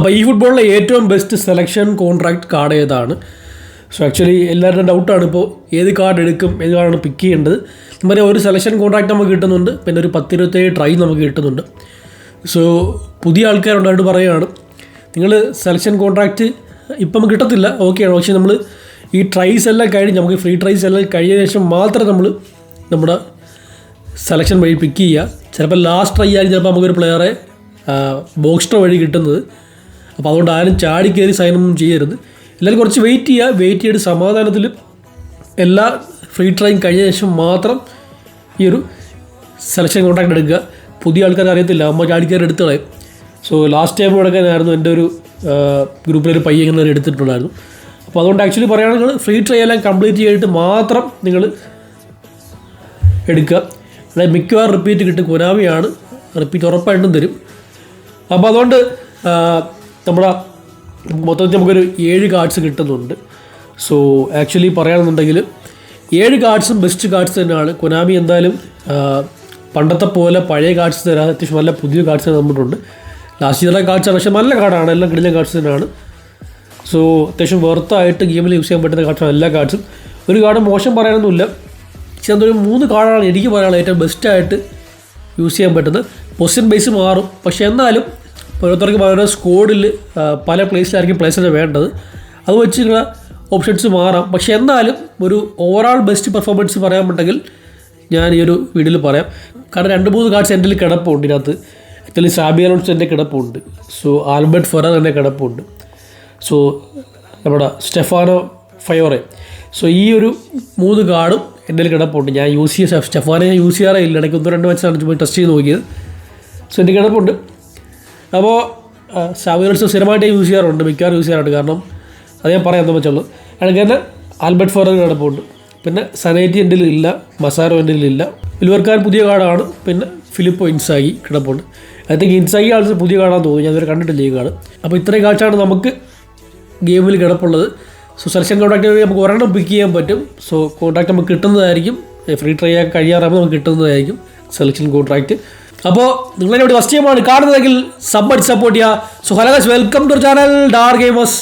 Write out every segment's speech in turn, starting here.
അപ്പോൾ ഈ ഫുട്ബോളിലെ ഏറ്റവും ബെസ്റ്റ് സെലക്ഷൻ കോൺട്രാക്ട് കാർഡ് ഏതാണ്? സോ ആക്ച്വലി എല്ലാവരുടെയും ഡൗട്ടാണ് ഇപ്പോൾ ഏത് കാർഡ് എടുക്കും ഏത് കാർഡാണ് പിക്ക് ചെയ്യേണ്ടത്. നമ്മുടെ ഒരു സെലക്ഷൻ കോൺട്രാക്ട് നമുക്ക് കിട്ടുന്നുണ്ട് പിന്നെ ഒരു പത്തിരുപത്തേഴ് ട്രൈ നമുക്ക് കിട്ടുന്നുണ്ട്. സോ പുതിയ ആൾക്കാരുണ്ടായിട്ട് പറയുകയാണ് നിങ്ങൾ സെലക്ഷൻ കോൺട്രാക്റ്റ് ഇപ്പം കിട്ടത്തില്ല ഓക്കെയാണ് പക്ഷേ നമ്മൾ ഈ ട്രൈസ് എല്ലാം കഴിഞ്ഞ് നമുക്ക് ഫ്രീ ട്രൈസ് എല്ലാം കഴിഞ്ഞ ശേഷം മാത്രം നമ്മൾ നമ്മുടെ സെലക്ഷൻ വഴി പിക്ക് ചെയ്യുക. ചിലപ്പോൾ ലാസ്റ്റ് ട്രൈ ആയിരിക്കും ചിലപ്പോൾ നമുക്കൊരു പ്ലെയറെ ബോക്സ്റ്റർ വഴി കിട്ടുന്നത്. അപ്പോൾ അതുകൊണ്ട് ആരും ചാടി കയറി സൈനൊന്നും ചെയ്യരുത്. എല്ലാവരും കുറച്ച് വെയിറ്റ് ചെയ്യുക വെയിറ്റ് ചെയ്ത് സമാധാനത്തിൽ എല്ലാ ഫ്രീ ട്രെയിൻ കഴിഞ്ഞ ശേഷം മാത്രം ഈ ഒരു സെലക്ഷൻ കോൺടാക്ട് എടുക്കുക. പുതിയ ആൾക്കാർ അറിയത്തില്ല. അമ്മ ചാടിക്കാർ എടുത്ത് സോ ലാസ്റ്റ് ടൈം കൊടുക്കാനായിരുന്നു എന്റെ ഒരു ഗ്രൂപ്പിലൊരു ഒരു ഇങ്ങനെ എടുത്തിട്ടുണ്ടായിരുന്നു. അപ്പോൾ അതുകൊണ്ട് ആക്ച്വലി പറയുകയാണെങ്കിൽ ഫ്രീ ട്രൈ എല്ലാം കംപ്ലീറ്റ് ചെയ്തിട്ട് മാത്രം നിങ്ങൾ എടുക്കുക. അതായത് മിക്കവാറും റിപ്പീറ്റ് കിട്ടും. കുനാമിയാണ്. റിപ്പീറ്റ് ഉറപ്പായിട്ടും തരും. അപ്പോൾ അതുകൊണ്ട് നമ്മുടെ മൊത്തത്തിൽ നമുക്കൊരു ഏഴ് കാർഡ്സ് കിട്ടുന്നുണ്ട്. സോ ആക്ച്വലി പറയുകയാണെന്നുണ്ടെങ്കിൽ ഏഴ് കാർഡ്സും ബെസ്റ്റ് കാർഡ്സ് തന്നെയാണ്. കൊനാമി എന്തായാലും പണ്ടത്തെ പോലെ പഴയ കാർഡ്സ് തരാൻ അത്യാവശ്യം നല്ല പുതിയ കാർഡ്സ് തന്നിട്ടുണ്ട്. ലാസ്റ്റ് ഇയറിലെ കാർഡ്സ് പക്ഷേ നല്ല കാർഡാണ് എല്ലാം കിടിലൻ കാർഡ്സ് തന്നെയാണ്. സോ അത്യാവശ്യം വെറുത്തായിട്ട് ഗെയിമിൽ യൂസ് ചെയ്യാൻ പറ്റുന്ന കാർഡ്സാണ് എല്ലാ കാർഡ്സും ഒരു കാർഡ് മോശം പറയാനൊന്നുമില്ല. പക്ഷേ അതൊരു മൂന്ന് കാർഡാണ് എനിക്ക് പറയാനുള്ള ഏറ്റവും ബെസ്റ്റായിട്ട് യൂസ് ചെയ്യാൻ പറ്റുന്നത്. പൊസിഷൻ ബേസ് മാറും. പക്ഷേ എന്നാലും ഓരോരുത്തർക്ക് ഓരോ സ്കോഡിൽ പല പ്ലേസിലായിരിക്കും പ്ലേസിനെ വേണ്ടത്. അത് വെച്ച് നിങ്ങളെ ഓപ്ഷൻസ് മാറാം. പക്ഷേ എന്നാലും ഒരു ഓവറാൾ ബെസ്റ്റ് പെർഫോമൻസ് പറയാൻ പറയാമെന്നുണ്ടെങ്കിൽ ഞാൻ ഈ ഒരു വീഡിയോയിൽ പറയാം. കാരണം രണ്ട് മൂന്ന് കാർഡ്സ് എന്റെ കിടപ്പുണ്ട് ഇതിനകത്ത്. ആക്ച്വലി സാബി അലോൺസ് എന്റെ കിടപ്പുണ്ട്. സോ ആൽബർട്ട് ഫെറർ എന്റെ കിടപ്പുണ്ട്. സോ നമ്മുടെ സ്റ്റെഫാനോ ഫയോറെ. സോ ഈ ഒരു മൂന്ന് കാർഡും എന്റെ കിടപ്പുണ്ട്. ഞാൻ യൂസ് ചെയ്യാൻ സ്റ്റെഫാനെ ഞാൻ യൂസ് ചെയ്യാറേ ഇല്ല. ഇടയ്ക്ക് ഒന്ന് രണ്ട് മാച്ചാണ് ടെസ്റ്റ് ചെയ്ത് നോക്കിയത്. സോ എന്റെ കിടപ്പുണ്ട്. അപ്പോൾ സാബിയൽസ് സ്ഥിരമായിട്ട് യൂസ് ചെയ്യാറുണ്ട് മിക്കവാറും യൂസ് ചെയ്യാറുണ്ട്. കാരണം അത് ഞാൻ പറയാൻ അല്ലെങ്കിൽ തന്നെ ആൽബർട്ട് ഫെറർ കിടപ്പുണ്ട് പിന്നെ സനേറ്റി എന്റെ ഇല്ല മസാരോ എന്റെ ഇല്ല. ഇലുവർക്കാർ പുതിയ കാർഡാണ് പിന്നെ ഫിലിപ്പോ ഇൻസാഗി കിടപ്പുണ്ട്. ഐ തിങ്ക് ഇൻസാഗി ആൾസ് പുതിയ കാർഡാണെന്ന് തോന്നുന്നു. ഞാൻ കണ്ടിട്ടില്ല ഈ കാർഡ് അപ്പോൾ ഇത്രയും കാഴ്ചയാണ് നമുക്ക് ഗെയിമിൽ കിടപ്പുള്ളത്. സോ സെലക്ഷൻ കോൺടാക്ട് വഴി നമുക്ക് ഒരെണ്ണം പിക്ക് ചെയ്യാൻ പറ്റും. സോ കോൺടാക്ട് നമുക്ക് കിട്ടുന്നതായിരിക്കും. ഫ്രീ ട്രൈ കഴിയാറാകുമ്പോൾ നമുക്ക് കിട്ടുന്നതായിരിക്കും. Selection contract. അപ്പോൾ നിങ്ങളെന്നോട് ഫസ്റ്റ് ടൈമാണ് കാണുന്നതെങ്കിൽ സബ് സപ്പോർട്ട് ചെയ്യുക. So hello welcome to channel Dar Gamers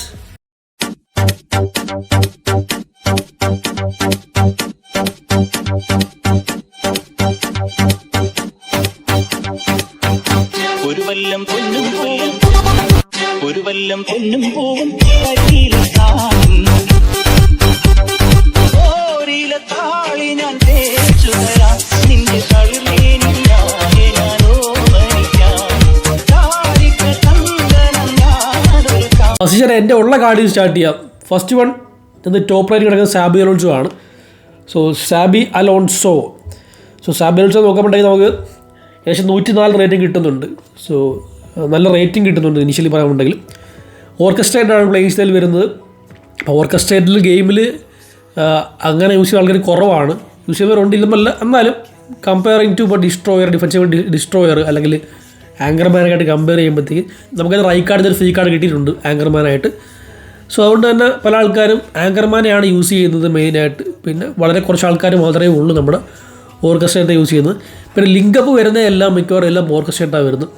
ഞാനൊരു ഞാൻ എന്റെ ഉള്ള കാർഡിൽ സ്റ്റാർട്ട് ചെയ്യാം. ഫസ്റ്റ് വൺ ഇത് ടോപ്പ് റൈറ്റ് കിടക്കുന്ന സാബി അലോൺസോ ആണ്. So Xabi Alonso. So Xabi Alonso നോക്കുമ്പോഴത്തേക്ക് നമുക്ക് ഏകദേശം നൂറ്റി നാല് റേറ്റിംഗ് കിട്ടുന്നുണ്ട്. സോ നല്ല റേറ്റിംഗ് കിട്ടുന്നുണ്ട് ഇനിഷ്യലി പറയാനുണ്ടെങ്കിൽ ഓർക്കസ്ട്രേറ്റഡാണ് സ്റ്റൈൽ വരുന്നത്. അപ്പോൾ ഓർക്കസ്ട്രേറ്റഡ് ഗെയിമിൽ അങ്ങനെ യൂസ് ചെയ്യുന്ന ആൾക്കാർ കുറവാണ്. യൂസ് ചെയ്യുന്നവരുണ്ട് ഇല്ലെന്നല്ല എന്നാലും കമ്പയറിങ് ടു ഇപ്പോൾ ഡിസ്ട്രോയർ ഡിഫൻസീവ് ഡിസ്ട്രോയർ അല്ലെങ്കിൽ ആങ്കർമാനായിട്ട് കമ്പയർ ചെയ്യുമ്പോഴത്തേക്ക് നമുക്കത് റൈ കാർഡ് ഒരു ഫ്രീ കാർഡ് കിട്ടിയിട്ടുണ്ട് ആങ്കർമാനായിട്ട് സോ അതുകൊണ്ട് തന്നെ പല ആൾക്കാരും ആങ്കർമാനെയാണ് യൂസ് ചെയ്യുന്നത് മെയിനായിട്ട് പിന്നെ വളരെ കുറച്ച് ആൾക്കാർ മാത്രമേ ഉള്ളൂ നമ്മുടെ ഓർക്കസ്ട്രേറ്റർ യൂസ് ചെയ്യുന്നത്. പിന്നെ ലിങ്കപ്പ് വരുന്ന എല്ലാം മിക്കവാറും എല്ലാം ഓർക്കസ്ട്രേറ്റാണ് വരുന്നത്.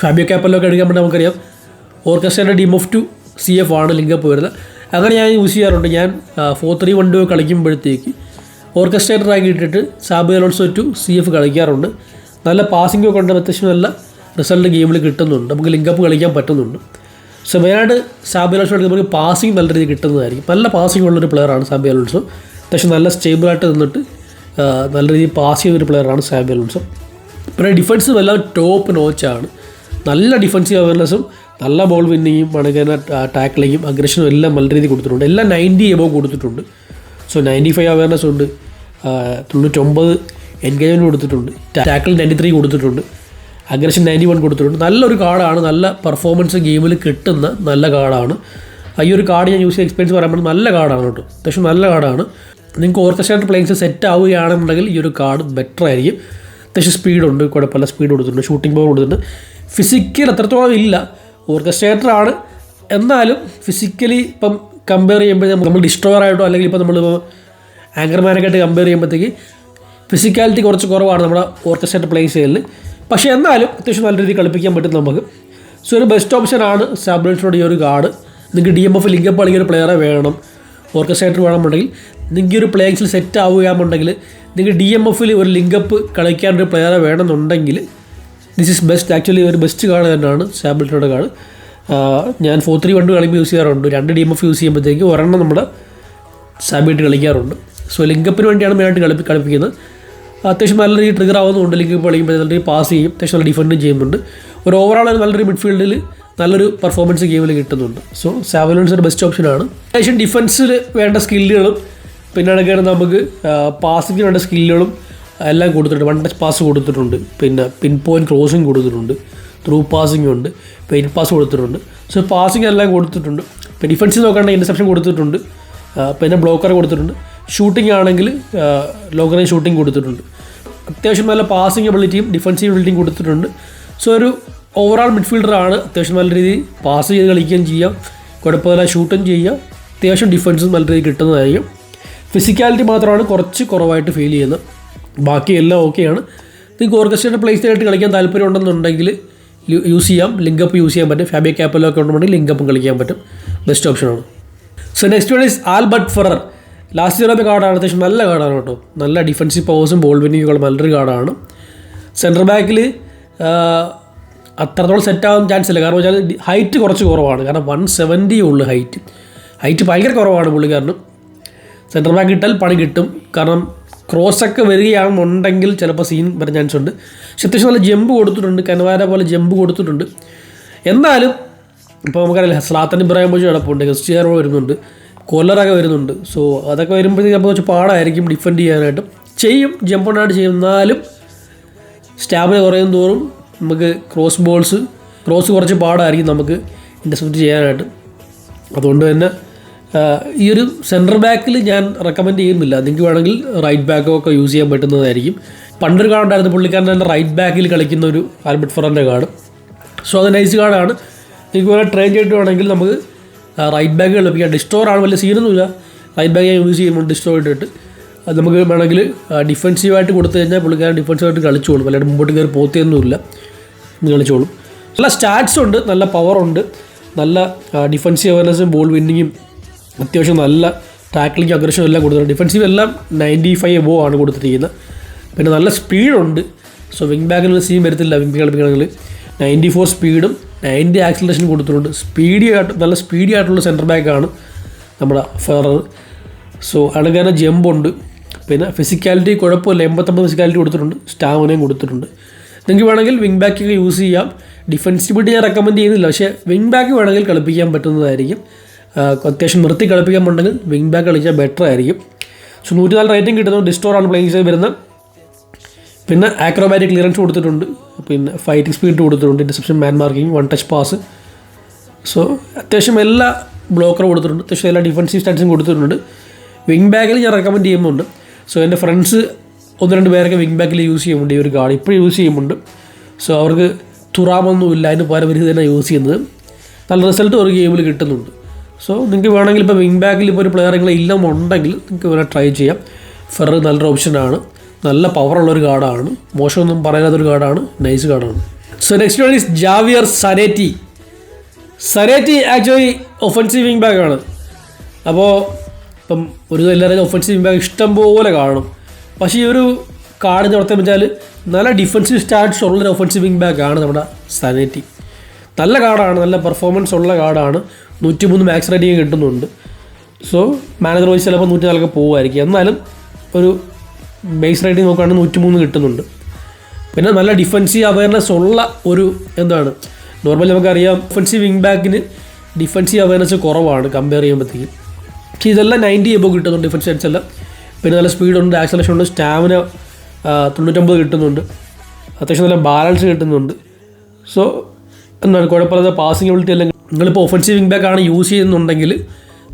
ഫാബിയോ ക്യാപ്പലൊക്കെ എടുക്കാൻ വേണ്ടി നമുക്കറിയാം. Orchestrator team of two C F ആണ് ലിങ്കപ്പ് വരുന്നത്. അങ്ങനെ ഞാൻ യൂസ് ചെയ്യാറുണ്ട്. ഞാൻ ഫോർ ത്രീ വൺ ടു കളിക്കുമ്പോഴത്തേക്ക് ഓർക്കസ്ട്രേറ്റർ ആക്കി ഇട്ടിട്ട് Xabi Alonso two C F കളിക്കാറുണ്ട്. നല്ല പാസിംഗ് ഒക്കെ ഉണ്ട് അത്യാവശ്യം നല്ല റിസൾട്ട് ഗെയിമിൽ കിട്ടുന്നുണ്ട്. നമുക്ക് ലിങ്കപ്പ് കളിക്കാൻ പറ്റുന്നുണ്ട്. സോ മെയിനായിട്ട് സാബി അലോൺസോ നമുക്ക് പാസിംഗ് നല്ല രീതിയിൽ കിട്ടുന്നതായിരിക്കും. നല്ല പാസിംഗ് ഉള്ളൊരു പ്ലെയറാണ് സാബി അലോൺസോ അത്യാവശ്യം നല്ല സ്റ്റേബിളായിട്ട് നിന്നിട്ട് നല്ല രീതിയിൽ പാസ് ചെയ്തൊരു പ്ലെയറാണ് സാബി അലോൺസോ പിന്നെ ഡിഫൻസ് എല്ലാം ടോപ്പ് നോച്ചാണ് നല്ല ഡിഫൻസീവ് അവയർനെസ്സും നല്ല ബോൾ വിന്നിങ്ങും മണക്കുന്ന ടാക്ലിങ്ങും അഗ്രഷനും എല്ലാം നല്ല രീതിയിൽ കൊടുത്തിട്ടുണ്ട്. എല്ലാം നയന്റി എബോ കൊടുത്തിട്ടുണ്ട്. സോ നയന്റി ഫൈവ് അവയർനെസ് ഉണ്ട് തൊണ്ണൂറ്റൊമ്പത് എൻഗേജ്മെന്റ് കൊടുത്തിട്ടുണ്ട്. ടാക്കിൾ നയന്റി ത്രീ കൊടുത്തിട്ടുണ്ട്. അഗ്രഷൻ നയന്റി വൺ കൊടുത്തിട്ടുണ്ട്. നല്ലൊരു കാർഡാണ്. നല്ല പെർഫോമൻസ് ഗെയിമിൽ കിട്ടുന്ന നല്ല കാർഡാണ്. ഈ ഒരു കാർഡ് ഞാൻ യൂസ് ചെയ്ത എക്സ്പീരിയൻസ് പറയുമ്പോൾ നല്ല കാർഡാണ് കേട്ടോ. അത്യാവശ്യം നല്ല കാർഡാണ്. നിങ്ങൾക്ക് ഓർക്കസ്ട്രേറ്റഡ് പ്ലേയിങ്സ് സെറ്റ് ആവുകയാണെന്നുണ്ടെങ്കിൽ ഈ ഒരു കാർഡ് ബെറ്റർ ആയിരിക്കും. അത്യാവശ്യം സ്പീഡുണ്ട് കുഴപ്പമില്ല. സ്പീഡ് കൊടുത്തിട്ടുണ്ട്. ഷൂട്ടിംഗ് പവർ കൊടുത്തിട്ടുണ്ട്. ഫിസിക്കൽ അത്രത്തോളം ഇല്ല. ഓർക്കസ്ട്രേറ്റർ ആണ്. എന്നാലും ഫിസിക്കലി ഇപ്പം കമ്പയർ ചെയ്യുമ്പോൾ നമ്മൾ ഡിസ്ട്രോയർ ആയിട്ടോ അല്ലെങ്കിൽ ഇപ്പോൾ നമ്മൾ ആങ്കർമാനൊക്കെ ആയിട്ട് കമ്പയർ ചെയ്യുമ്പോഴത്തേക്ക് ഫിസിക്കാലിറ്റി കുറച്ച് കുറവാണ് നമ്മുടെ ഓർക്കസ്ട്രേറ്റർ പ്ലേയിങ് സ്റ്റൈലിൽ പക്ഷേ എന്നാലും അത്യാവശ്യം നല്ല രീതിയിൽ കളിപ്പിക്കാൻ പറ്റും നമുക്ക്. സോ ഒരു ബെസ്റ്റ് ഓപ്ഷനാണ് സാബ്രൻസിനോട് ഈ ഒരു കാർഡ് നിങ്ങൾക്ക് ഡി എം എഫ് ലിങ്കപ്പ് അല്ലെങ്കിൽ ഒരു പ്ലെയറെ വേണം. ഓർക്കസ്ട്രേറ്റർ വേണമെന്നുണ്ടെങ്കിൽ നിങ്ങൾക്ക് ഒരു പ്ലേയിങ്സിൽ സെറ്റ് ആവുകയാണെന്നുണ്ടെങ്കിൽ നിങ്ങൾക്ക് ഡി എം എഫിൽ ഒരു ലിങ്കപ്പ് കളിക്കാൻ ഒരു പ്ലെയറെ വേണമെന്നുണ്ടെങ്കിൽ ദിസ് ഇസ് ബെസ്റ്റ് ആക്ച്വലി ഒരു ബെസ്റ്റ് കാർഡ് തന്നെയാണ് സാബിലിറ്റിയുടെ കാർഡ് ഞാൻ ഫോർ ത്രീ വണ്ട് കളിക്കുമ്പോൾ യൂസ് ചെയ്യാറുണ്ട്. രണ്ട് ഡി എം എഫ് യൂസ് ചെയ്യുമ്പോഴത്തേക്ക് ഒരെണ്ണം നമ്മുടെ സാബിലിറ്റി കളിക്കാറുണ്ട്. സോ ലിങ്കപ്പിന് വേണ്ടിയാണ് മെയിനായിട്ട് കളിപ്പി കളിപ്പിക്കുന്നത്. അത്യാവശ്യം നല്ല രീതിയിൽ ട്രിഗർ ആവുന്നുണ്ട് ലിങ്ക് കളിക്കുമ്പോൾ നല്ല രീതിയിൽ പാസ് ചെയ്യും. അത്യാവശ്യം നല്ല ഡിഫൻഡും ചെയ്യുന്നുണ്ട്. ഒരു ഓവറോൾ നല്ലൊരു മിഡ്ഫീൽഡിൽ നല്ലൊരു പെർഫോമൻസ് ഗെയിമിൽ കിട്ടുന്നുണ്ട്. സോ സാവലൻസ് ഒരു ബെസ്റ്റ് ഓപ്ഷനാണ് അത്യാവശ്യം ഡിഫൻസിൽ വേണ്ട സ്കില്ലുകളും പിന്നെ ഇടയ്ക്കാണ് നമുക്ക് പാസിങ്ങിന് വേണ്ട സ്കില്ലുകളും എല്ലാം കൊടുത്തിട്ടുണ്ട്. വൺ ടച്ച് പാസ് കൊടുത്തിട്ടുണ്ട്. പിന്നെ പിൻ പോയിന്റ് ക്രോസിങ് കൊടുത്തിട്ടുണ്ട്. ത്രൂ പാസിംഗ് ഉണ്ട്. പെയിൻ പാസ് കൊടുത്തിട്ടുണ്ട്. സോ പാസിംഗ് എല്ലാം കൊടുത്തിട്ടുണ്ട്. ഇപ്പോൾ ഡിഫൻസ് നോക്കുകയാണെങ്കിൽ ഇന്റർസെപ്ഷൻ കൊടുത്തിട്ടുണ്ട്. പിന്നെ ബ്ലോക്കർ കൊടുത്തിട്ടുണ്ട്. ഷൂട്ടിംഗ് ആണെങ്കിൽ ലോക്കറിന് ഷൂട്ടിംഗ് കൊടുത്തിട്ടുണ്ട്. അത്യാവശ്യം നല്ല പാസിംഗ് എബിലിറ്റിയും ഡിഫൻസീവ് എബിലിറ്റിയും കൊടുത്തിട്ടുണ്ട്. സോ ഒരു ഓവറോൾ മിഡ്ഫീൽഡറാണ് അത്യാവശ്യം നല്ല രീതിയിൽ പാസ് ചെയ്ത് കളിക്കുകയും ചെയ്യാം. കുഴപ്പമില്ല ഷൂട്ടും ചെയ്യാം. അത്യാവശ്യം ഡിഫൻസും നല്ല രീതിയിൽ കിട്ടുന്നതായിരിക്കും. ഫിസിക്കാലിറ്റി മാത്രമാണ് കുറച്ച് കുറവായിട്ട് ഫീൽ ചെയ്യുന്നത്. ബാക്കി എല്ലാം ഓക്കെയാണ് നിങ്ങൾക്ക് പ്ലേസ് ആയിട്ട് കളിക്കാൻ താല്പര്യം ഉണ്ടെന്നുണ്ടെങ്കിൽ യൂസ് ചെയ്യാം. ലിങ്കപ്പ് യൂസ് ചെയ്യാൻ പറ്റും. ഫാബിയ ക്യാപ്പലൊക്കെ ഉണ്ടെന്നുണ്ടെങ്കിൽ ലിങ്കപ്പും കളിക്കാൻ പറ്റും. ബെസ്റ്റ് ഓപ്ഷനാണ് so next one is Albert Ferrer last ഇയറിന്റെ കാർഡാണ് അത്യാവശ്യം നല്ല കാർഡാണ് കേട്ടോ. നല്ല ഡിഫൻസീവ് പവേഴ്സും ബോൾ വിന്നിങ്ങുകളും നല്ലൊരു കാർഡാണ്. സെൻട്രൽ ബാക്കിൽ അത്രത്തോളം സെറ്റ് ആവാൻ ചാൻസ് ഇല്ല. കാരണം വെച്ചാൽ ഹൈറ്റ് കുറച്ച് കുറവാണ്. കാരണം വൺ സെവന്റി ഉള്ളു ഹൈറ്റ് ഹൈറ്റ് ഭയങ്കര കുറവാണ് പുള്ളിക്കാരനും. സെന്റർ ബാക്ക് ഇട്ടാൽ പണി കിട്ടും. കാരണം ക്രോസൊക്കെ വരികയാണെന്നുണ്ടെങ്കിൽ ചിലപ്പോൾ സീൻ വരാൻ ചാൻസ് ഉണ്ട്. പക്ഷെ അത്യാവശ്യം നല്ല ജമ്പ് കൊടുത്തിട്ടുണ്ട്. കനവാര പോലെ ജമ്പ് കൊടുത്തിട്ടുണ്ട്. എന്നാലും ഇപ്പോൾ നമുക്കറിയാം സ്ലാത്തൻ ഇബ്രാഹിം പോയി കിടപ്പുണ്ട് ക്രിസ്റ്റിയാനോ വരുന്നുണ്ട്. കൊല്ലറൊക്കെ വരുന്നുണ്ട്. സോ അതൊക്കെ വരുമ്പോഴത്തേക്ക് അപ്പോൾ കുറച്ച് പാടായിരിക്കും ഡിഫെൻഡ് ചെയ്യാനായിട്ട്. ചെയ്യും ജമ്പ് ഉണ്ടായിട്ട് ചെയ്യും. എന്നാലും സ്റ്റാമിന കുറയും തോറും നമുക്ക് ക്രോസ് ബോൾസ് ക്രോസ് കുറച്ച് പാടായിരിക്കും നമുക്ക് ഇന്റർസെപ്റ്റ് ചെയ്യാനായിട്ട്. അതുകൊണ്ട് തന്നെ ഈ ഒരു സെന്റർ ബാക്കിൽ ഞാൻ റെക്കമെൻഡ് ചെയ്യുന്നില്ല. നിങ്ങൾക്ക് വേണമെങ്കിൽ റൈറ്റ് ബാക്കോ ഒക്കെ യൂസ് ചെയ്യാൻ പറ്റുന്നതായിരിക്കും. പണ്ടൊരു കാർഡുണ്ടായിരുന്നു പുള്ളിക്കാരൻ തന്നെ റൈറ്റ് ബാക്കിൽ കളിക്കുന്ന ഒരു ആൽബർട്ട് ഫറന്റെ കാർഡ് സോ അത് നൈസ് കാർഡാണ് നിങ്ങൾക്ക് വേറെ ട്രെയിൻ ചെയ്തിട്ട് വേണമെങ്കിൽ നമുക്ക് റൈറ്റ് ബാക്ക് കളിപ്പിക്കാം ഡിസ്റ്റോർ ആണ് വലിയ സീനൊന്നുമില്ല റൈറ്റ് ബാക്ക് ഞാൻ യൂസ് ചെയ്യുമ്പോൾ ഡിസ്റ്റോർ ഇട്ടിട്ട് അത് നമുക്ക് വേണമെങ്കിൽ ഡിഫെൻസീവായിട്ട് കൊടുത്തു കഴിഞ്ഞാൽ പുള്ളിക്കാരൻ ഡിഫെൻസീവായിട്ട് കളിച്ചോളും അല്ലാണ്ട് മുമ്പോട്ട് കയറി പോത്തിയൊന്നുമില്ല കളിച്ചോളും നല്ല സ്റ്റാറ്റ്സ് ഉണ്ട് നല്ല പവറുണ്ട് നല്ല ഡിഫൻസീവ് അവയർനെസ്സും ബോൾ വിന്നിങ്ങും അത്യാവശ്യം നല്ല ടാക്ലിംഗ് അഗ്രഷനും എല്ലാം കൊടുത്തിട്ടുണ്ട്. ഡിഫൻസീവ് എല്ലാം നയന്റി ഫൈവ് എബോ ആണ് കൊടുത്തിരിക്കുന്നത്. പിന്നെ നല്ല സ്പീഡുണ്ട് സോ വിങ് ബാക്കിൽ സീൻ വരത്തില്ല. വിങ് കളിപ്പിക്കണമെങ്കിൽ നയന്റി ഫോർ സ്പീഡും നയന്റി ആക്സിലേഷൻ കൊടുത്തിട്ടുണ്ട്. സ്പീഡി ആയിട്ട് നല്ല സ്പീഡി ആയിട്ടുള്ള സെന്റർ ബാക്കാണ് നമ്മുടെ ഫെറർ സോ അണകാന ജമ്പുണ്ട് പിന്നെ ഫിസിക്കാലിറ്റി കുഴപ്പമില്ല. എൺപത്തൊമ്പത് ഫിസിക്കാലിറ്റി കൊടുത്തിട്ടുണ്ട്. സ്റ്റാമിനയും കൊടുത്തിട്ടുണ്ട്. നിങ്ങൾക്ക് വേണമെങ്കിൽ വിങ് ബാക്കൊക്കെ യൂസ് ചെയ്യാം. ഡിഫൻസിബിലിറ്റി ഞാൻ റെക്കമെൻഡ് ചെയ്യുന്നില്ല. പക്ഷേ വിങ് ബാക്ക് വേണമെങ്കിൽ കളിപ്പിക്കാൻ പറ്റുന്നതായിരിക്കും. അത്യാവശ്യം നിർത്തി കളിപ്പിക്കാൻ പറ്റുന്നെങ്കിൽ വിങ് ബാക്ക് കളിച്ചാൽ ബെറ്റർ ആയിരിക്കും. സോ നൂറ്റി നാല് റേറ്റിംഗ് കിട്ടുന്നു ഡിസ്റ്റോറാണ് പ്ലേയിങ് ചെയ്ത് വരുന്നത്. പിന്നെ ആക്രോബാറ്റിക് ക്ലിയറൻസ് കൊടുത്തിട്ടുണ്ട്. പിന്നെ ഫൈറ്റിംഗ് സ്പീഡ് കൊടുത്തിട്ടുണ്ട്. Interception man marking one touch pass so അത്യാവശ്യം എല്ലാ ബ്ലോക്കറും കൊടുത്തിട്ടുണ്ട്. അത്യാവശ്യം എല്ലാ ഡിഫൻസീവ് സ്റ്റാറ്റ്സും കൊടുത്തിട്ടുണ്ട്. വിങ് ബാക്കിൽ ഞാൻ റെക്കമെൻഡ് ചെയ്യുന്നുണ്ട്. സോ എന്റെ ഫ്രണ്ട്സ് ഒന്ന് രണ്ട് പേരൊക്കെ വിങ് ബാക്കിൽ യൂസ് ചെയ്യുന്നുണ്ട്. ഈ ഒരു കാർഡ് ഇപ്പോൾ യൂസ് ചെയ്യുന്നുണ്ട്. സോ അവർക്ക് തുറാമൊന്നുമില്ല അതിന് പകരം ഇവർ തന്നെ യൂസ് ചെയ്യുന്നത്. നല്ല റിസൾട്ട് ഒരു ഗെയിമിൽ കിട്ടുന്നുണ്ട്. സോ നിങ്ങൾക്ക് വേണമെങ്കിൽ ഇപ്പോൾ വിങ് ബാക്കിൽ ഇപ്പോൾ ഒരു പ്ലെയറെങ്കിലും ഇല്ലെന്നുണ്ടെങ്കിൽ നിങ്ങൾക്ക് വേണേൽ ട്രൈ ചെയ്യാം. ഫെറർ നല്ലൊരു ഓപ്ഷനാണ് നല്ല പവറുള്ളൊരു കാർഡാണ് മോശമൊന്നും പറയാത്തൊരു കാർഡാണ് നൈസ് കാർഡാണ് so next one is Javier Zanetti Zanetti actually offensive wing back ആണ്. അപ്പോൾ ഇപ്പം ഒരു എല്ലാവരും ഒഫൻസീവ് വിങ് ബാക്ക് ഇഷ്ടം പോലെ കാണും. പക്ഷേ ഈ ഒരു കാർഡിന്റെ പ്രത്യേകം വെച്ചാൽ നല്ല ഡിഫൻസീവ് സ്റ്റാറ്റ്സ് ഉള്ളൊരു ഒഫൻസീവ് വിങ് ബാക്ക് ആണ് നമ്മുടെ സനേറ്റി നല്ല കാർഡാണ് നല്ല പെർഫോമൻസ് ഉള്ള കാർഡാണ് നൂറ്റി മൂന്ന് മാക്സ് റേറ്റിംഗ് കിട്ടുന്നുണ്ട്. സോ മാനേജർ വൈസ് ചിലപ്പോൾ നൂറ്റി നാലൊക്കെ പോകുമായിരിക്കും എന്നാലും ഒരു ബേസ് റേറ്റിംഗ് നോക്കുകയാണെങ്കിൽ നൂറ്റി മൂന്ന് കിട്ടുന്നുണ്ട്. പിന്നെ നല്ല ഡിഫൻസീവ് അവയർനെസ് ഉള്ള ഒരു എന്താണ് നോർമലി നമുക്കറിയാം ഡിഫൻസീവ് വിങ് ബാക്കിന് ഡിഫൻസീവ് അവയർനെസ് കുറവാണ് കമ്പയർ ചെയ്യുമ്പോഴത്തേക്കും പക്ഷേ ഇതെല്ലാം നയന്റി എബോ കിട്ടുന്നുണ്ട് ഡിഫൻസ് സെറ്റ്സ് എല്ലാം. പിന്നെ നല്ല സ്പീഡുണ്ട് ആക്സലേഷൻ ഉണ്ട് സ്റ്റാമിന തൊണ്ണൂറ്റൊമ്പത് കിട്ടുന്നുണ്ട്. അത്യാവശ്യം നല്ല ബാലൻസ് കിട്ടുന്നുണ്ട്. സോ എന്താണ് കുഴപ്പമില്ലാത്ത പാസിംഗ് എബിലിറ്റി എല്ലാം നിങ്ങളിപ്പോൾ ഒഫൻസീവ് വിങ് ബാക്ക് ആണ് യൂസ് ചെയ്യുന്നുണ്ടെങ്കിൽ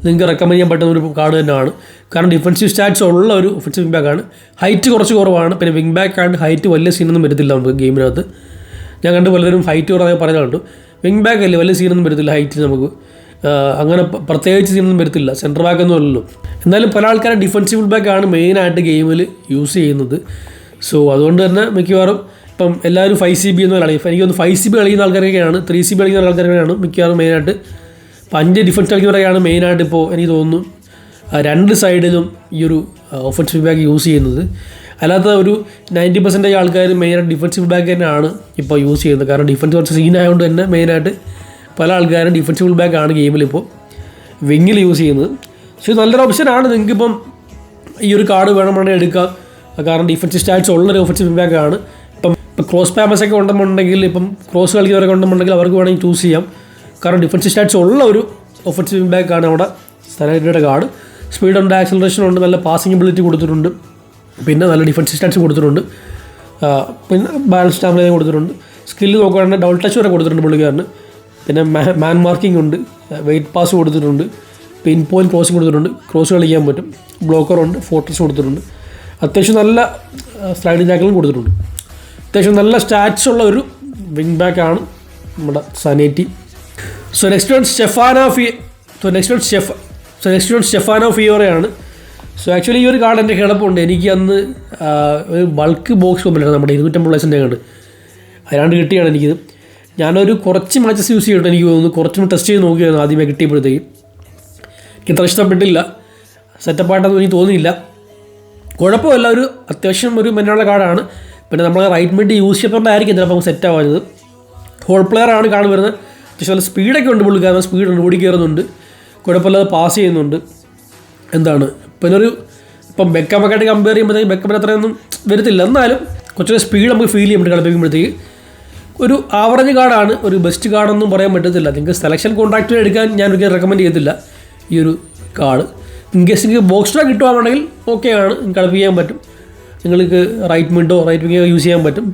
നിങ്ങൾക്ക് റെക്കമെൻഡ് ചെയ്യാൻ പറ്റുന്ന ഒരു കാർഡ് തന്നെയാണ്. കാരണം ഡിഫൻസീവ് സ്റ്റാറ്റ്സ് ഉള്ള ഒരു ഒഫൻസീവ് വിങ് ബാക്കാണ് ഹൈറ്റ് കുറച്ച് കുറവാണ്. പിന്നെ വിങ് ബാക്ക് ആണ് ഹൈറ്റ് വലിയ സീനൊന്നും വരത്തില്ല നമുക്ക് ഗെയിമിനകത്ത് ഞാൻ കണ്ട് പലരും ഹൈറ്റ് കുറവായി പറയുന്നുണ്ട് വിങ് ബാക്ക് അല്ലേ? വലിയ സീനൊന്നും വരത്തില്ല ഹൈറ്റ് നമുക്ക്. അങ്ങനെ പ്രത്യേകിച്ച് സീനൊന്നും വരത്തില്ല. സെന്റർ ബാക്ക് ഒന്നും അല്ലല്ലോ. എന്നാലും പല ആൾക്കാരും ഡിഫൻസീവ് ബാക്കാണ് മെയിനായിട്ട് ഗെയിമിൽ യൂസ് ചെയ്യുന്നത്. സോ അതുകൊണ്ട് തന്നെ മിക്കവാറും ഇപ്പം എല്ലാവരും ഫൈവ് സി ബി എന്ന് കളി എനിക്കൊന്ന് ഫൈവ് സി ബി കളിക്കുന്ന ആൾക്കാരൊക്കെയാണ് ത്രീ സി ബി കളിക്കുന്ന ആൾക്കാരൊക്കെയാണ് മിക്കവാറും മെയിനായിട്ട് അഞ്ച് ഡിഫൻസ് കളിക്കുന്നവരൊക്കെയാണ് മെയിനായിട്ട് ഇപ്പോൾ എനിക്ക് തോന്നുന്നു. രണ്ട് സൈഡിലും ഈ ഒരു ഒഫൻസീവ് ബാക്ക് യൂസ് ചെയ്യുന്നത്. അല്ലാത്ത ഒരു നയന്റി പെർസെന്റേജ് ആൾക്കാർ മെയിനായിട്ട് ഡിഫൻസീവ് ബാക്ക് തന്നെയാണ് ഇപ്പോൾ യൂസ് ചെയ്യുന്നത്. കാരണം ഡിഫൻസ് കുറച്ച് സീനായതുകൊണ്ട് തന്നെ മെയിനായിട്ട് പല ആൾക്കാരും ഡിഫൻസീവ് ഗെയിമിൽ ഇപ്പോൾ വിങ്ങിൽ യൂസ് ചെയ്യുന്നത്. പക്ഷേ നല്ലൊരു ഓപ്ഷനാണ് നിങ്ങൾക്കിപ്പം ഈ ഒരു കാർഡ് വേണമെന്നുണ്ടെങ്കിൽ എടുക്കാം. കാരണം ഡിഫൻസീവ് സ്റ്റാറ്റ്സ് ഉള്ളൊരു ഓഫൻസ് ബാക്ക് ആണ്. ഇപ്പം ഇപ്പം ക്രോസ് ഒക്കെ ഉണ്ടെന്നുണ്ടെങ്കിൽ ഇപ്പം ക്രോസ് കളിക്കുന്നവരൊക്കെ ഉണ്ടെന്നുണ്ടെങ്കിൽ അവർക്ക് വേണമെങ്കിൽ ചൂസ് ചെയ്യാം. കാരണം ഡിഫൻസ് സ്റ്റാറ്റ്സ് ഉള്ള ഒരു ഒഫൻസീവ് ബാക്ക് ആണ് അവിടെ സ്ഥലയുടെ കാർഡ്. സ്പീഡ് ഉണ്ട് ആക്സലറേഷൻ ഉണ്ട് നല്ല പാസിംഗ് എബിലിറ്റി കൊടുത്തിട്ടുണ്ട്. പിന്നെ നല്ല ഡിഫൻസ് സ്റ്റാറ്റ്സ് കൊടുത്തിട്ടുണ്ട്. പിന്നെ ബാലൻസ് സ്റ്റാമിന കൊടുത്തിട്ടുണ്ട്. സ്കില്ല് നോക്കുകയാണെങ്കിൽ ഡബിൾ ടച്ച് വരെ കൊടുത്തിട്ടുണ്ട് പുള്ളിക്കാരന്. പിന്നെ മാൻ മാർക്കിംഗ് ഉണ്ട് വെയിറ്റ് പാസ് കൊടുത്തിട്ടുണ്ട്. പിൻ പോയിന്റ് ക്രോസിംഗ് കൊടുത്തിട്ടുണ്ട്. ക്രോസ് കളിക്കാൻ പറ്റും. ബ്ലോക്കർ ഉണ്ട് ഫോട്ടോസ് കൊടുത്തിട്ടുണ്ട്. അത്യാവശ്യം നല്ല സ്ലൈഡിംഗ് ജാക്കലും കൊടുത്തിട്ടുണ്ട്. അത്യാവശ്യം നല്ല സ്റ്റാറ്റ്സ് ഉള്ള ഒരു വിങ് ബാക്കാണ് നമ്മുടെ Zanetti so next one Stefano ഫി സോ നെക്സ്റ്റ് വൺ സ്റ്റെഫ സോ നെക്സ്റ്റ് വൺ സ്റ്റെഫാനോ ഫിയോറയാണ് സോ ആക്ച്വലി ഈ ഒരു കാർഡ് എന്റെ കിടപ്പുണ്ട് എനിക്ക് അന്ന് ഒരു ബൾക്ക് ബോക്സ് കൊമ്പിലാണ് നമ്മുടെ ഇരുന്നൂറ്റമ്പത് പ്ലേസിന്റെ കണ്ട്. അതിനാണ്ട് കിട്ടിയാണ് എനിക്കിത്. ഞാനൊരു കുറച്ച് മാച്ചസ് യൂസ് ചെയ്തിട്ട് എനിക്ക് തോന്നുന്നു കുറച്ചും ടെസ്റ്റ് ചെയ്ത് നോക്കിയായിരുന്നു ആദ്യമേ കിട്ടിയപ്പോഴത്തേക്ക്. എനിക്ക് ഇത്ര ഇഷ്ടപ്പെട്ടില്ല സെറ്റപ്പായിട്ടൊന്നും എനിക്ക് തോന്നിയില്ല. കുഴപ്പമില്ല ഒരു അത്യാവശ്യം ഒരു മെന്നുള്ള കാർഡാണ് പിന്നെ നമ്മൾ റൈറ്റ് മിഡ് യൂസ് ചെയ്യുന്നതുകൊണ്ടായിരിക്കും ചിലപ്പോൾ സെറ്റ് ആവാഞ്ഞത് ഹോൾ പ്ലെയർ ആണ് കാർഡ് വരുന്നത്. അത്യാവശ്യം നല്ല സ്പീഡൊക്കെ ഉണ്ട് കാരണം സ്പീഡുണ്ട് ഓടി കയറുന്നുണ്ട് കുഴപ്പമില്ലാതെ പാസ് ചെയ്യുന്നുണ്ട്. എന്താണ്? പിന്നെ ഒരു ഇപ്പം ബെക്കമൊക്കെയായിട്ട് കമ്പയർ ചെയ്യുമ്പോഴത്തേക്ക് ബെക്കമിന് അത്രയൊന്നും വരത്തില്ല. എന്നാലും കുറച്ചൊരു സ്പീഡ് നമുക്ക് ഫീൽ ചെയ്യുമ്പോൾ കളിപ്പിക്കുമ്പോഴത്തേക്ക്. ഒരു ആവറേജ് കാർഡാണ് ഒരു ബെസ്റ്റ് കാർഡൊന്നും പറയാൻ പറ്റത്തില്ല. നിങ്ങൾക്ക് സെലക്ഷൻ കോൺട്രാക്റ്റ് എടുക്കാൻ ഞാൻ ഒരിക്കലും റെക്കമെൻഡ് ചെയ്യത്തില്ല ഈ ഒരു കാർഡ് ഇൻ കേസ് നിങ്ങൾക്ക് ബോക്സ്ട്രാ കിട്ടുവാണെങ്കിൽ ഓക്കെ ആണ് കളിപ്പിക്കാൻ പറ്റും. നിങ്ങൾക്ക് റൈറ്റ് മിഡോ റൈറ്റ് വിങ്ങോ യൂസ് ചെയ്യാൻ പറ്റും.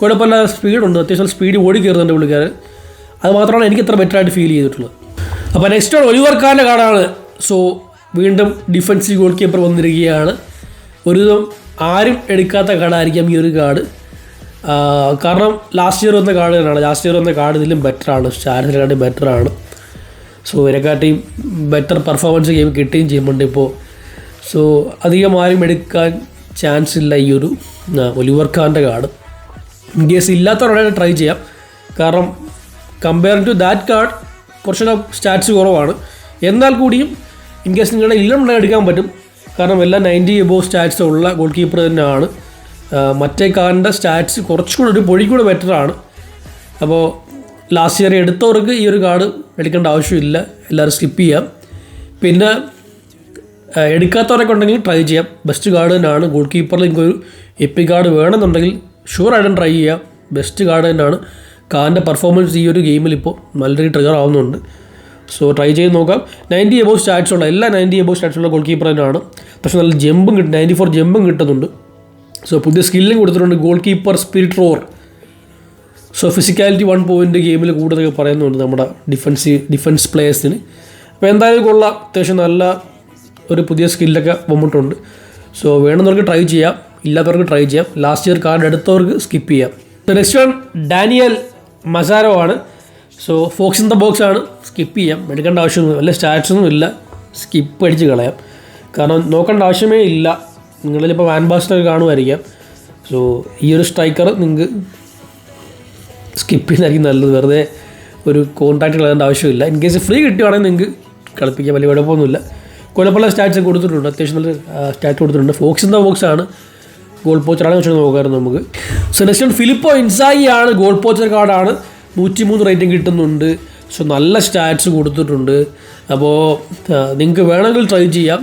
കുഴപ്പമില്ല സ്പീഡുണ്ട് അത്യാവശ്യം സ്പീഡ് ഓടി കയറുന്നുണ്ട് പുള്ളിക്കാരൻ. അത് മാത്രമാണ് എനിക്ക് ഇത്ര ബെറ്ററായിട്ട് ഫീൽ ചെയ്തിട്ടുള്ളത്. അപ്പോൾ നെക്സ്റ്റ് ആണ് ഒലിവർ ഖാന്റെ കാർഡാണ് സോ വീണ്ടും ഡിഫൻസീവ് ഗോൾ കീപ്പർ വന്നിരിക്കുകയാണ്. ഒരു ആരും എടുക്കാത്ത കാർഡായിരിക്കാം ഈ ഒരു കാർഡ് കാരണം ലാസ്റ്റ് ഇയർ വന്ന കാർഡ് തന്നെയാണ്. ലാസ്റ്റ് ഇയർ വന്ന കാർഡ് ഇതിലും ബെറ്ററാണ് സ്റ്റാരത്തിനെക്കാട്ടി ബെറ്ററാണ് സോ ഇതിനെക്കാട്ടിയും ബെറ്റർ പെർഫോമൻസ് ഗെയിം കിട്ടുകയും ചെയ്യുന്നുണ്ട് ഇപ്പോൾ സോ അധികം ആരും എടുക്കാൻ ചാൻസ് ഇല്ല ഈ ഒരു ഒലിവർ ഖാന്റെ കാർഡ് ഇൻ കേസ് ഇല്ലാത്തവരുടെ ട്രൈ ചെയ്യാം. കാരണം കമ്പയർ ടു ദാറ്റ് കാർഡ് കുറച്ചുകൂടെ സ്റ്റാറ്റ്സ് കുറവാണ്. എന്നാൽ കൂടിയും ഇൻ കേസ് നിങ്ങളുടെ ഉണ്ടായി എടുക്കാൻ പറ്റും. കാരണം എല്ലാം നയന്റി എബോവ് സ്റ്റാറ്റ്സ് ഉള്ള ഗോൾ കീപ്പർ തന്നെയാണ്. മറ്റേ കാറിന്റെ സ്റ്റാറ്റ്സ് കുറച്ചുകൂടെ ഒരു പൊഴിക്കൂടെ ബെറ്ററാണ് അപ്പോൾ ലാസ്റ്റ് ഇയർ എടുത്തവർക്ക് ഈ ഒരു കാർഡ് എടുക്കേണ്ട ആവശ്യമില്ല. എല്ലാവരും സ്കിപ്പ് ചെയ്യാം. പിന്നെ എടുക്കാത്തവരൊക്കെ ഉണ്ടെങ്കിൽ ട്രൈ ചെയ്യാം. ബെസ്റ്റ് കാർഡ് തന്നെയാണ്. ഗോൾ കീപ്പറിൽ ഒരു എപ്പി കാർഡ് വേണമെന്നുണ്ടെങ്കിൽ ഷുവറായിട്ടും ട്രൈ ചെയ്യാം. ബെസ്റ്റ് കാർഡ് തന്നെയാണ്. കാറിന്റെ പെർഫോമൻസ് ഈ ഒരു ഗെയിമിൽ ഇപ്പോൾ നല്ല രീതിയിൽ ട്രിഗർ ആവുന്നുണ്ട്. സോ ട്രൈ ചെയ്ത് നോക്കാം. നയന്റി എബോവ് സ്റ്റാറ്റ്സ് ഉള്ള എല്ലാ നയന്റി എബോവ് സ്റ്റാറ്റ്സ് ഉള്ള ഗോൾ കീപ്പർ തന്നെയാണ്. പക്ഷേ നല്ല ജമ്പും കിട്ടും. നയന്റി ഫോർ ജമ്പും കിട്ടുന്നുണ്ട്. സോ പുതിയ സ്കില്ലും കൊടുത്തിട്ടുണ്ട് goalkeeper spirit roar so physicality one point ഗെയിമിൽ കൂടുതൽ പറയുന്നുണ്ട് നമ്മുടെ ഡിഫൻസ് ഡിഫൻസ് പ്ലേയേഴ്സിന് അപ്പോൾ എന്തായാലും കൊള്ളാം. അത്യാവശ്യം നല്ല ഒരു പുതിയ സ്കില്ലൊക്കെ വന്നിട്ടുണ്ട്. സോ വേണമെന്നവർക്ക് ട്രൈ ചെയ്യാം. ഇല്ലാത്തവർക്ക് ട്രൈ ചെയ്യാം. ലാസ്റ്റ് ഇയർ കാർഡ് എടുത്തവർക്ക് സ്കിപ്പ് ചെയ്യാം. നെക്സ്റ്റ് വൺ ഡാനിയൽ മസാരോ ആണ് so fox in the box ആണ്. സ്കിപ്പ് ചെയ്യാം. എടുക്കേണ്ട ആവശ്യമൊന്നും വല്ല സ്റ്റാറ്റ്സൊന്നും ഇല്ല. സ്കിപ്പ് അടിച്ച് കളയാം. കാരണം നോക്കേണ്ട ആവശ്യമേ ഇല്ല. നിങ്ങളിലിപ്പോൾ വാൻ ബാസ്റ്റർ കാണുമായിരിക്കാം. സോ ഈ ഒരു സ്ട്രൈക്കർ നിങ്ങൾക്ക് സ്കിപ്പ് ചെയ്യുന്നതായിരിക്കും നല്ലത്. വെറുതെ ഒരു കോൺടാക്റ്റ് കളയേണ്ട ആവശ്യമില്ല. ഇൻ കേസ് ഫ്രീ കിട്ടുവാണെങ്കിൽ നിങ്ങൾക്ക് കളിപ്പിക്കാൻ വലിയ കുഴപ്പമൊന്നുമില്ല. കുഴപ്പമുള്ള സ്റ്റാറ്റ്സ് കൊടുത്തിട്ടുണ്ട്. അത്യാവശ്യം നല്ല സ്റ്റാറ്റ് കൊടുത്തിട്ടുണ്ട്. ഫോക്സ് ഇൻ ദ ബോക്സ് ആണ്. ഗോൾ പോച്ചറാണ് വെച്ചാൽ നോക്കാമായിരുന്നു നമുക്ക്. സോ നെക്സ്റ്റ് ഫിലിപ്പോ ഇൻസായി ആണ് ഗോൾ പോച്ചർ കാർഡാണ് നൂറ്റി മൂന്ന് റേറ്റിംഗ് കിട്ടുന്നുണ്ട്. സോ നല്ല സ്റ്റാറ്റ്സ് കൊടുത്തിട്ടുണ്ട്. അപ്പോൾ നിങ്ങൾക്ക് വേണമെങ്കിൽ ട്രൈ ചെയ്യാം.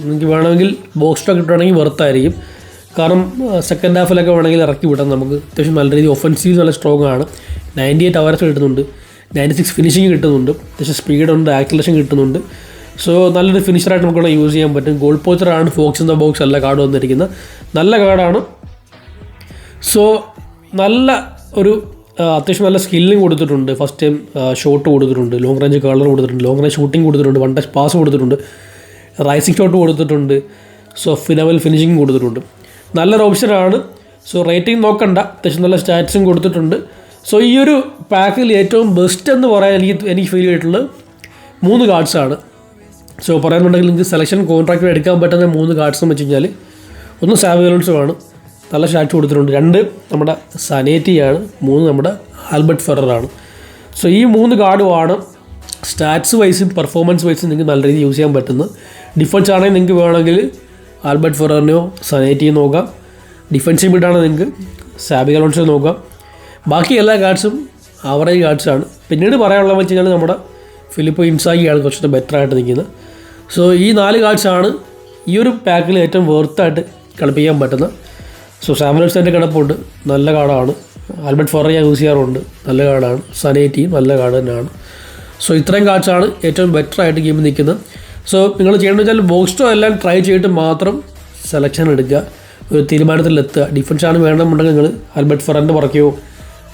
നിങ്ങൾക്ക് വേണമെങ്കിൽ ബോക്സ് സ്റ്റോക്ക് കിട്ടുവാണെങ്കിൽ വെറുത്തായിരിക്കും കാരണം സെക്കൻഡ് ഹാഫിലൊക്കെ വേണമെങ്കിൽ ഇറക്കി വിടാം നമുക്ക്. അത്യാവശ്യം നല്ല രീതിയിൽ ഒഫൻസീവ് നല്ല സ്ട്രോങ് ആണ്. നയന്റി എയ്റ്റ് അവേഴ്സ് കിട്ടുന്നുണ്ട്. നയന്റി സിക്സ് ഫിനിഷിങ് കിട്ടുന്നുണ്ട്. അത്യാവശ്യം സ്പീഡുണ്ട് ആക്സലേഷൻ കിട്ടുന്നുണ്ട്. സോ നല്ലൊരു ഫിനിഷറായിട്ട് നമുക്ക് യൂസ് ചെയ്യാൻ പറ്റും. ഗോൾ പോച്ചറാണ് ഫോക്സ് ഇൻ ദ ബോക്സ് അല്ല കാർഡ് വന്നിരിക്കുന്നത്. നല്ല കാർഡാണ്. സോ നല്ല ഒരു അത്യാവശ്യം നല്ല സ്കില്ലും കൊടുത്തിട്ടുണ്ട്. ഫസ്റ്റ് ടൈം ഷോട്ട് കൊടുത്തിട്ടുണ്ട്. ലോങ് റേഞ്ച് കളർ കൊടുത്തിട്ടുണ്ട്. ലോങ് റേഞ്ച് ഷൂട്ടിംഗ് കൊടുത്തിട്ടുണ്ട്. വൺ ടച്ച് പാസ് കൊടുത്തിട്ടുണ്ട്. റൈസിംഗ് ഷോട്ട് കൊടുത്തിട്ടുണ്ട്. സോ ഫിനവൽ ഫിനിഷിംഗ് കൊടുത്തിട്ടുണ്ട്. നല്ലൊരു ഓപ്ഷനാണ് സോ റേറ്റിംഗ് നോക്കണ്ട. അത്യാവശ്യം നല്ല സ്റ്റാറ്റ്സും കൊടുത്തിട്ടുണ്ട്. സോ ഈ ഒരു പാക്കിൽ ഏറ്റവും ബെസ്റ്റ് എന്ന് പറയാൻ എനിക്ക് എനിക്ക് ഫീൽ ചെയ്തിട്ടുള്ളത് മൂന്ന് കാർഡ്സാണ് സോ പറയാനുണ്ടെങ്കിൽ നിങ്ങൾക്ക് സെലക്ഷൻ കോൺട്രാക്റ്റ് എടുക്കാൻ പറ്റുന്ന മൂന്ന് കാർഡ്സ് എന്ന് വെച്ച് കഴിഞ്ഞാൽ ഒന്ന് സാവിയലോൺസുമാണ് നല്ല ഷാറ്റ് കൊടുത്തിട്ടുണ്ട്. രണ്ട് നമ്മുടെ സനേറ്റിയാണ് മൂന്ന് നമ്മുടെ ആൽബർട്ട് ഫെററാണ് സോ ഈ മൂന്ന് കാർഡുമാണ് സ്റ്റാറ്റ്സ് വൈസും പെർഫോമൻസ് വൈസും നിങ്ങൾക്ക് നല്ല രീതിയിൽ യൂസ് ചെയ്യാൻ പറ്റുന്നത്. ഡിഫൻസ് ആണെങ്കിൽ നിങ്ങൾക്ക് വേണമെങ്കിൽ ആൽബർട്ട് ഫെററിനെയോ സനേറ്റിയോ നോക്കാം. ഡിഫൻസീവ് ബിഡാണ് നിങ്ങൾക്ക് സാബി അലോൺസോ നോക്കാം. ബാക്കി എല്ലാ കാർഡ്സും ആവറേജ് കാർഡ്സാണ് പിന്നീട് പറയാനുള്ളതെന്ന് വെച്ച് കഴിഞ്ഞാൽ നമ്മുടെ ഫിലിപ്പ് ഇൻസാഗിയാണ് കുറച്ചുകൂടെ ബെറ്റർ ആയിട്ട് നിൽക്കുന്നത്. സോ ഈ നാല് കാർഡ്സാണ് ഈ ഒരു പാക്കിൽ ഏറ്റവും വെർത്തായിട്ട് കളിപ്പിക്കാൻ പറ്റുന്നത്. സോ സാമുലൻസിന്റെ കിടപ്പുണ്ട്. നല്ല കാർഡാണ് ആൽബർട്ട് ഫോറ ഞാൻ യൂസ് ചെയ്യാറുണ്ട്. നല്ല കാർഡാണ് സനേറ്റിയും നല്ല കാർഡ് തന്നെയാണ്. സോ ഇത്രയും കാർഡ്സാണ് ഏറ്റവും ബെറ്റർ ആയിട്ട് ഗെയിമിൽ നിൽക്കുന്നത്. സോ നിങ്ങൾ ചെയ്യേണ്ടത് വെച്ചാൽ ബോക്സ്റ്റോ എല്ലാം ട്രൈ ചെയ്തിട്ട് മാത്രം സെലക്ഷൻ എടുക്കുക. ഒരു തീരുമാനത്തിലെത്തുക ഡിഫൻസ് ആണ് വേണമെന്നുണ്ടെങ്കിൽ നിങ്ങൾ ആൽബർട്ട് ഫെറന്റെ പുറക്കെയോ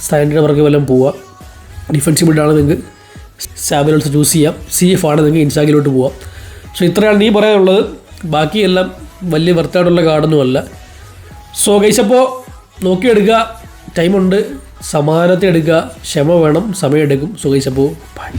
സ്റ്റാൻഡേർഡ് പുറക്കെയോ എല്ലാം പോവുക. ഡിഫൻസിബിൾ ആണ് നിങ്ങൾക്ക് സാബിലോൾസ് ചൂസ് ചെയ്യാം. സി എഫ് ആണ് നിങ്ങൾക്ക് ഇൻസ്റ്റാഗിലോട്ട് പോവാം. സോ ഇത്രയാണ് നീ പറയാനുള്ളത്. ബാക്കിയെല്ലാം വലിയ വർത്തായിട്ടുള്ള കാർഡൊന്നുമല്ല സോ കഴിച്ചപ്പോൾ നോക്കിയെടുക്കുക. ടൈമുണ്ട് സമാനത്തെ എടുക്കുക ക്ഷമ വേണം. സമയം എടുക്കും സോ ഗൈസ് അപ്പോൾ ബൈ